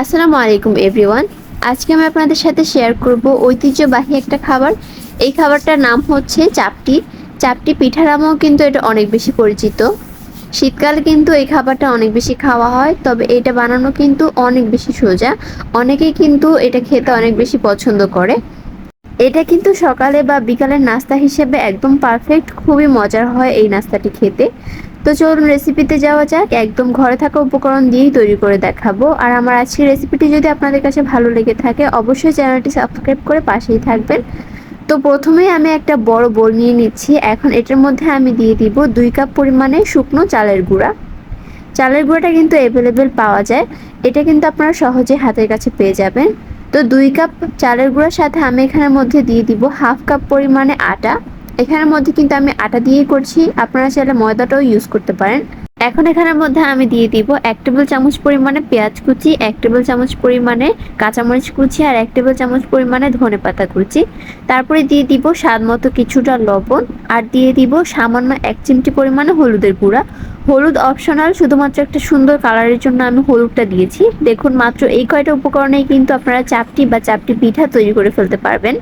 আসসালামু আলাইকুম, এভরিওয়ান। আজকে আমি আপনাদের সাথে শেয়ার করব ঐতিহ্যবাহী একটা খাবার। এই খাবারটার নাম হচ্ছে চাপটি। চাপটি পিঠা নামেও কিন্তু এটা অনেক বেশি পরিচিত। শীতকালে কিন্তু এই খাবারটা অনেক বেশি খাওয়া হয়, তবে এটা বানানো কিন্তু অনেক বেশি সোজা। অনেকেই কিন্তু এটা খেতে অনেক বেশি পছন্দ করে। এটা কিন্তু সকালে বা বিকালের নাস্তা হিসেবে একদম পারফেক্ট খুবই মজার হয় এই নাস্তাটি খেতে। তো চলুন রেসিপিতে যাওয়া যাক। একদম ঘরে থাকা উপকরণ দিয়েই তৈরি করে দেখাবো। আর আমার আজকের রেসিপিটি যদি আপনাদের কাছে ভালো লেগে থাকে, অবশ্যই চ্যানেলটি সাবস্ক্রাইব করে পাশেই থাকবেন। তো প্রথমেই আমি একটা বড় বোল নিয়ে নিচ্ছি। এখন এটার মধ্যে আমি দিয়ে দিব দুই কাপ পরিমাণে শুকনো চালের গুঁড়া। চালের গুঁড়াটা কিন্তু অ্যাভেলেবেল পাওয়া যায়। এটা কিন্তু আপনারা সহজে হাতের কাছে পেয়ে যাবেন। তো দুই কাপ চালের গুঁড়ার সাথে আমি এখানের মধ্যে দিয়ে দিব হাফ কাপ পরিমাণে আটা। এখানের মধ্যে কিন্তু আমি আটা দিয়েই করছি। আপনারা চাইলে ময়দাটাও ইউজ করতে পারেন। এখন এখানের মধ্যে আমি দিয়ে দিব এক টেবিল চামচ পরিমাণে পেঁয়াজ কুচি, এক টেবিল চামচ পরিমাণে কাঁচামরিচ কুচি আর এক টেবিল চামচ পরিমাণে ধনে পাতা কুচি। তারপরে দিয়ে দিব স্বাদ মতো কিছুটা লবণ আর দিয়ে দিব সামান্য এক চিমটি পরিমাণে হলুদের গুঁড়া। হলুদ অপশনাল শুধুমাত্র একটা সুন্দর কালারের জন্য আমি হলুদটা দিয়েছি। দেখুন, মাত্র এই কয়টা উপকরণেই কিন্তু আপনারা চাপটি বা চাপটি পিঠা তৈরি করে ফেলতে পারবেন।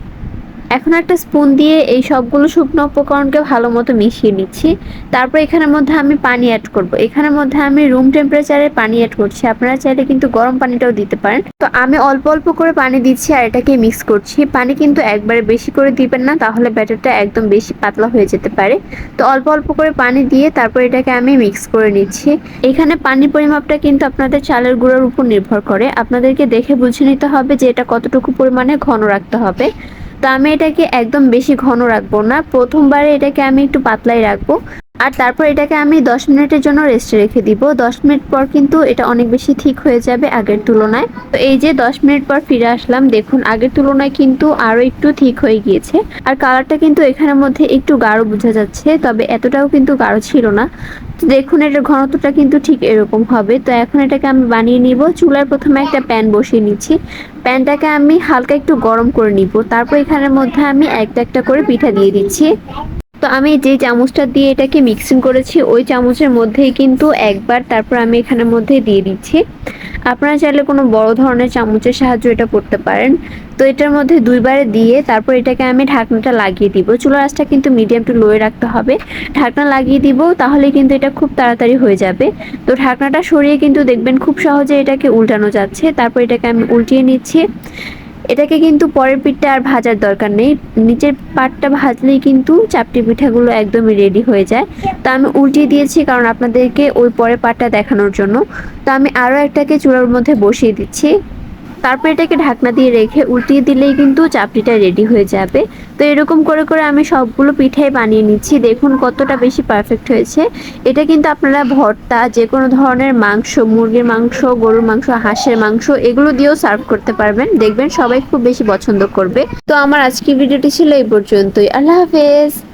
এখন একটা স্পুন দিয়ে এই সবগুলো শুকনো উপকরণকে ভালো মতো মিশিয়ে নিচ্ছি। তারপর এখানের মধ্যে আমি পানি অ্যাড করব। এখানের মধ্যে আমি রুম টেম্পারেচারে পানি অ্যাড করছি। আপনারা চাইলে কিন্তু গরম পানিটাও দিতে পারেন। তো আমি অল্প অল্প করে পানি দিচ্ছি আর এটাকে মিক্স করছি। পানি কিন্তু একবারে বেশি করে দিবেন না, তাহলে ব্যাটারটা একদম বেশি পাতলা হয়ে যেতে পারে। তো অল্প অল্প করে পানি দিয়ে তারপর এটাকে আমি মিক্স করে নিচ্ছি। এখানে পানির পরিমাপটা কিন্তু আপনাদের চালের গুঁড়োর উপর নির্ভর করে। আপনাদেরকে দেখে বুঝে নিতে হবে যে এটা কতটুকু পরিমাণে ঘন রাখতে হবে। তো আমি এটাকে একদম বেশি ঘন রাখব না। প্রথমবারে এটাকে আমি একটু পাতলাই রাখব। আর তারপর এটাকে আমি দশ মিনিটের জন্য রেস্টে রেখে দিব। দশ মিনিট পর কিন্তু এটা অনেক বেশি ঠিক হয়ে যাবে আগের তুলনায়। তো এই যে দশ মিনিট পর ফিরে আসলাম, দেখুন আগের তুলনায় কিন্তু আরও একটু ঠিক হয়ে গিয়েছে। আর কালারটা কিন্তু এখানের মধ্যে একটু গাঢ় বোঝা যাচ্ছে, তবে এতটাও কিন্তু গাঢ় ছিল না। দেখুন এটার ঘনত্বটা কিন্তু ঠিক এরকম হবে। তো এখন এটাকে আমি বানিয়ে নিব। চুলার প্রথমে একটা প্যান বসিয়ে নিচ্ছি। প্যানটাকে আমি হালকা একটু গরম করে নিব। তারপর এখানের মধ্যে আমি একটা একটা করে পিঠা দিয়ে দিচ্ছি। তো আমি যে চামচটা দিয়ে এটাকে মিক্সিং করেছি, ওই চামচের মধ্যেই কিন্তু একবার তারপর আমি এখানের মধ্যে দিয়ে দিচ্ছি। আপনারা চাইলে কোনো বড় ধরনের চামচের সাহায্য এটা করতে পারেন। তো এটার মধ্যে দুইবারে দিয়ে তারপর এটাকে আমি ঢাকনাটা লাগিয়ে দিব। চুলার আঁচটা কিন্তু মিডিয়াম টু লোয়ে রাখতে হবে। ঢাকনা লাগিয়ে দিব, তাহলে কিন্তু এটা খুব তাড়াতাড়ি হয়ে যাবে। তো ঢাকনাটা সরিয়ে কিন্তু দেখবেন খুব সহজে এটাকে উল্টানো যাচ্ছে। তারপর এটাকে আমি উল্টিয়ে নিচ্ছি। এটাকে কিন্তু পরের পিঠটা আর ভাজার দরকার নেই। নিচের পাটটা ভাজলেই কিন্তু চাপটি পিঠাগুলো একদমই রেডি হয়ে যায়। তো আমি উল্টিয়ে দিয়েছি কারণ আপনাদেরকে ওই পরের পাটটা দেখানোর জন্য। তো আমি আরও একটাকে চূড়ার মধ্যে বসিয়ে দিচ্ছি। তারপর এটাকে ঢাকনা দিয়ে রেখে উল্টিয়ে দিলেই কিন্তু চাপড়িটা রেডি হয়ে যাবে। তো এরকম করে করে আমি সবগুলো পিঠাই বানিয়ে নিচ্ছি। দেখুন কতটা বেশি পারফেক্ট হয়েছে। এটা কিন্তু আপনারা ভর্তা যে কোনো ধরনের মাংস, মুরগির মাংস, গরুর মাংস, হাঁসের মাংস, এগুলো দিয়েও সার্ভ করতে পারবেন। দেখবেন সবাই খুব বেশি পছন্দ করবে। তো আমার আজকের ভিডিওটি ছিল এই পর্যন্তই। আল্লাহ হাফেজ!